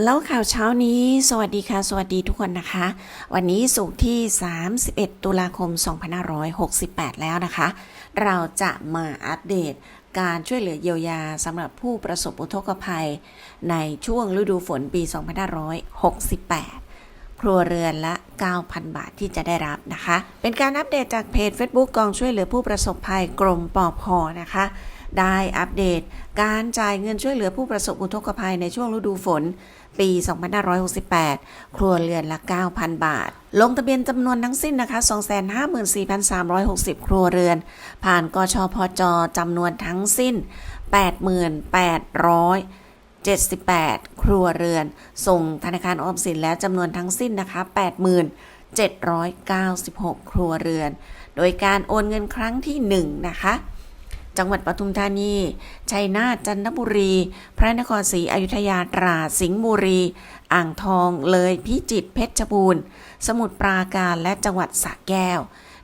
แล้วข่าวเช้านี้ สวัสดีค่ะ สวัสดีทุกคนนะคะ วันนี้สุกที่ 31 ตุลาคม 2568 แล้วนะคะ เราจะมาอัปเดตการช่วยเหลือเยียวยาสำหรับผู้ประสบอุทกภัย ในช่วงฤดูฝนปี 2568 ครัวเรือนละ 9,000 บาทที่จะได้รับนะคะ เป็นการอัปเดตจากเพจ Facebook กองช่วยเหลือผู้ประสบภัยกรมปอพนะคะ ได้อัปเดต การจ่ายเงินช่วยเหลือผู้ประสบอุทกภัยในช่วงฤดูฝน ปี 2568 ครัวเรือนละ 9,000 บาท ลงทะเบียนจำนวนทั้งสิ้นนะคะ 254,360 ครัวเรือน ผ่านกชพจจำนวนทั้งสิ้น 88,78 ครัวเรือน ส่งธนาคารออมสินแล้วจำนวนทั้งสิ้นนะคะ 8796 ครัวเรือน โดยการโอนเงินครั้งที่ 1 นะคะ จังหวัดปทุมธานี ชัยนาท จันทบุรี พระนครศรีอยุธยา ตราด สิงห์บุรี อ่างทอง เลย พิจิตร เพชรบูรณ์ สมุทรปราการ และจังหวัดสระแก้ว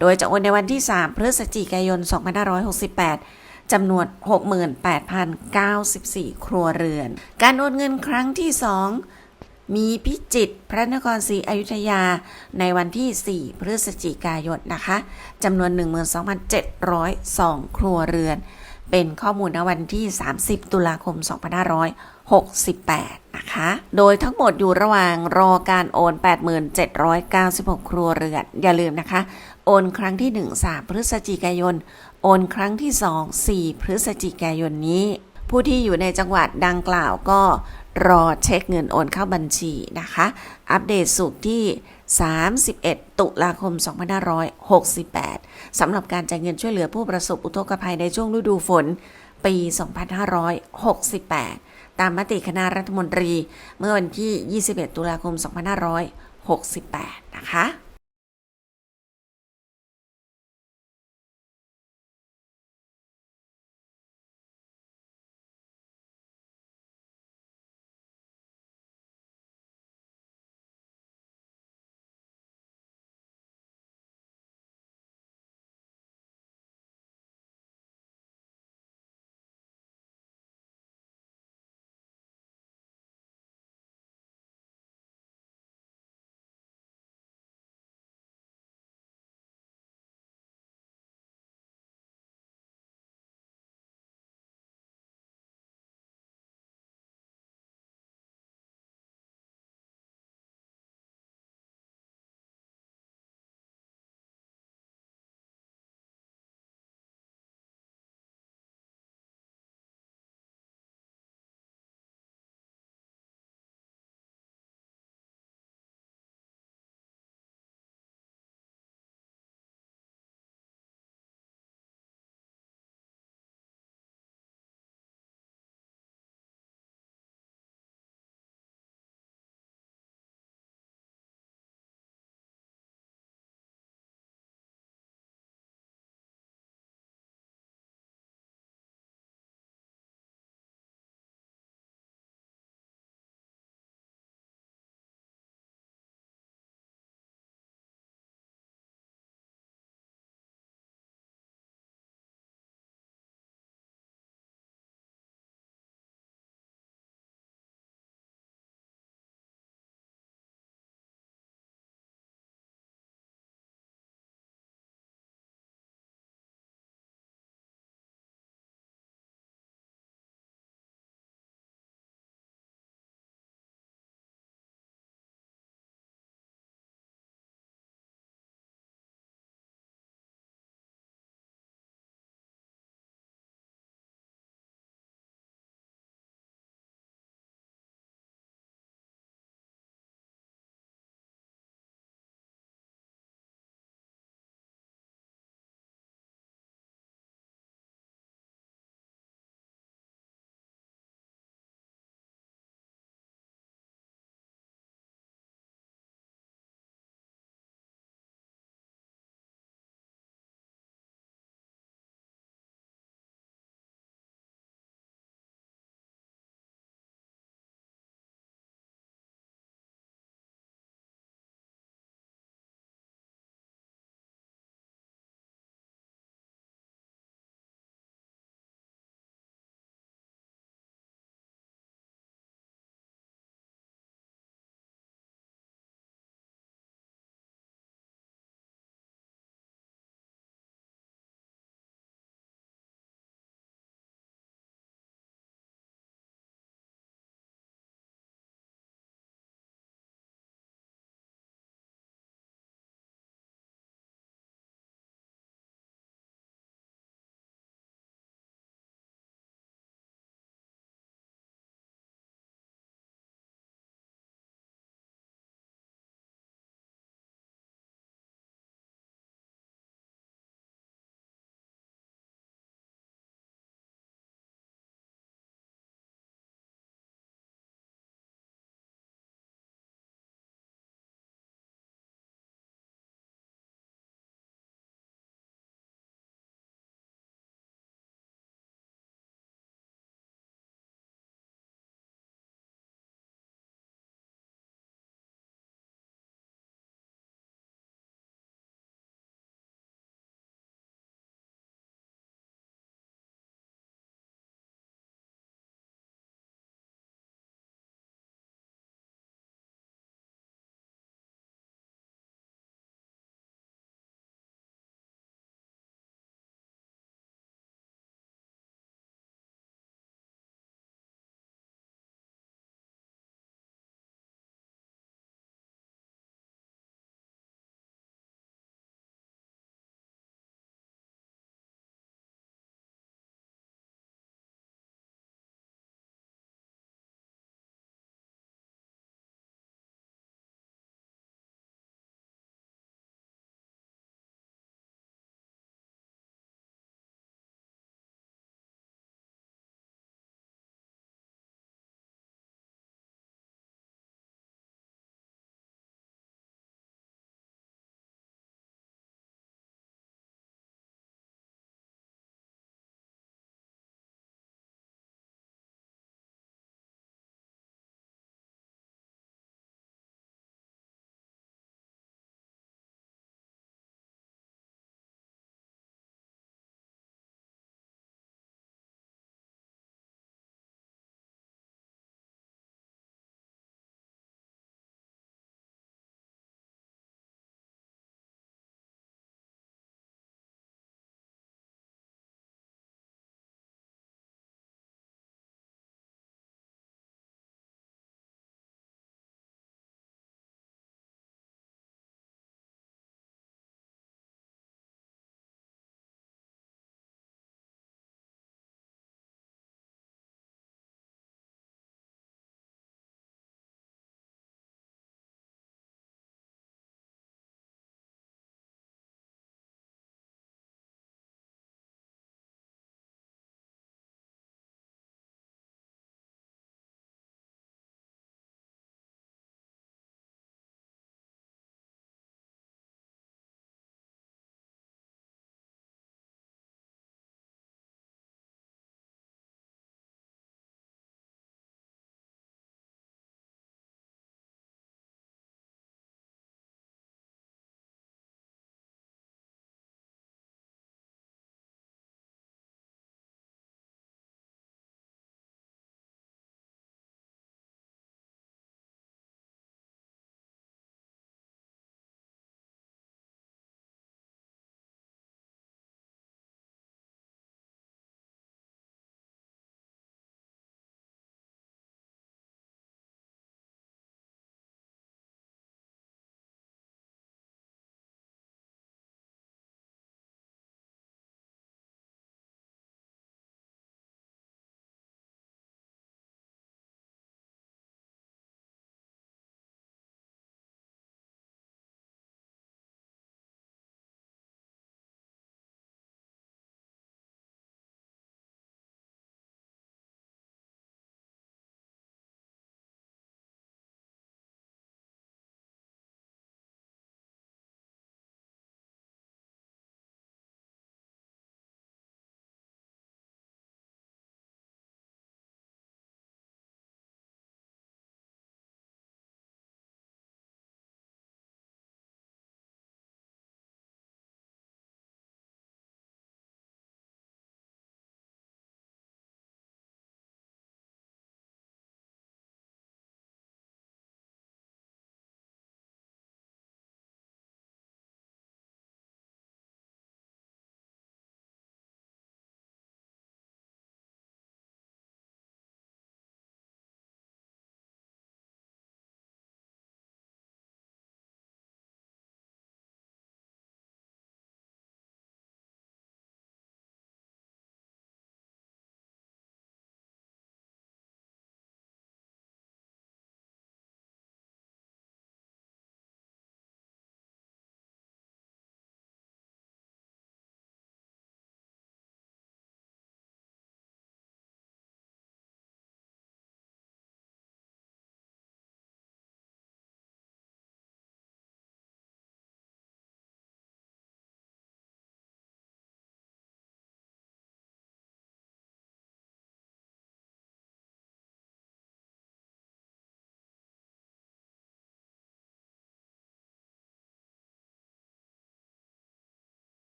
โดยจะโอนในวันที่ 3 พฤศจิกายน 2568 จำนวน 68,094 ครัวเรือน การโอนเงินครั้งที่ 2 มีพิจิตรพระนครศรีอยุธยาในวันที่ 4 พฤศจิกายนนะคะจำนวน 12,702 ครัวเรือน เป็นข้อมูลณวันที่ 30 ตุลาคม 2568 นะคะ โดยทั้งหมดอยู่ระหว่างรอการโอน 8796 ครัวเรือน อย่าลืมนะคะ โอนครั้งที่ 1 3 พฤศจิกายน โอนครั้งที่ 2 4 พฤศจิกายนนี้ผู้ที่อยู่ในจังหวัดดังกล่าวก็ รอเช็คเงินโอนเข้าบัญชีนะคะ อัปเดตสุกร์ที่ 31 ตุลาคม 2568 สำหรับการจ่ายเงินช่วยเหลือผู้ประสบอุทกภัยในช่วงฤดูฝน ปี 2568 ตามมติคณะรัฐมนตรี เมื่อวันที่ 21 ตุลาคม 2568 นะคะ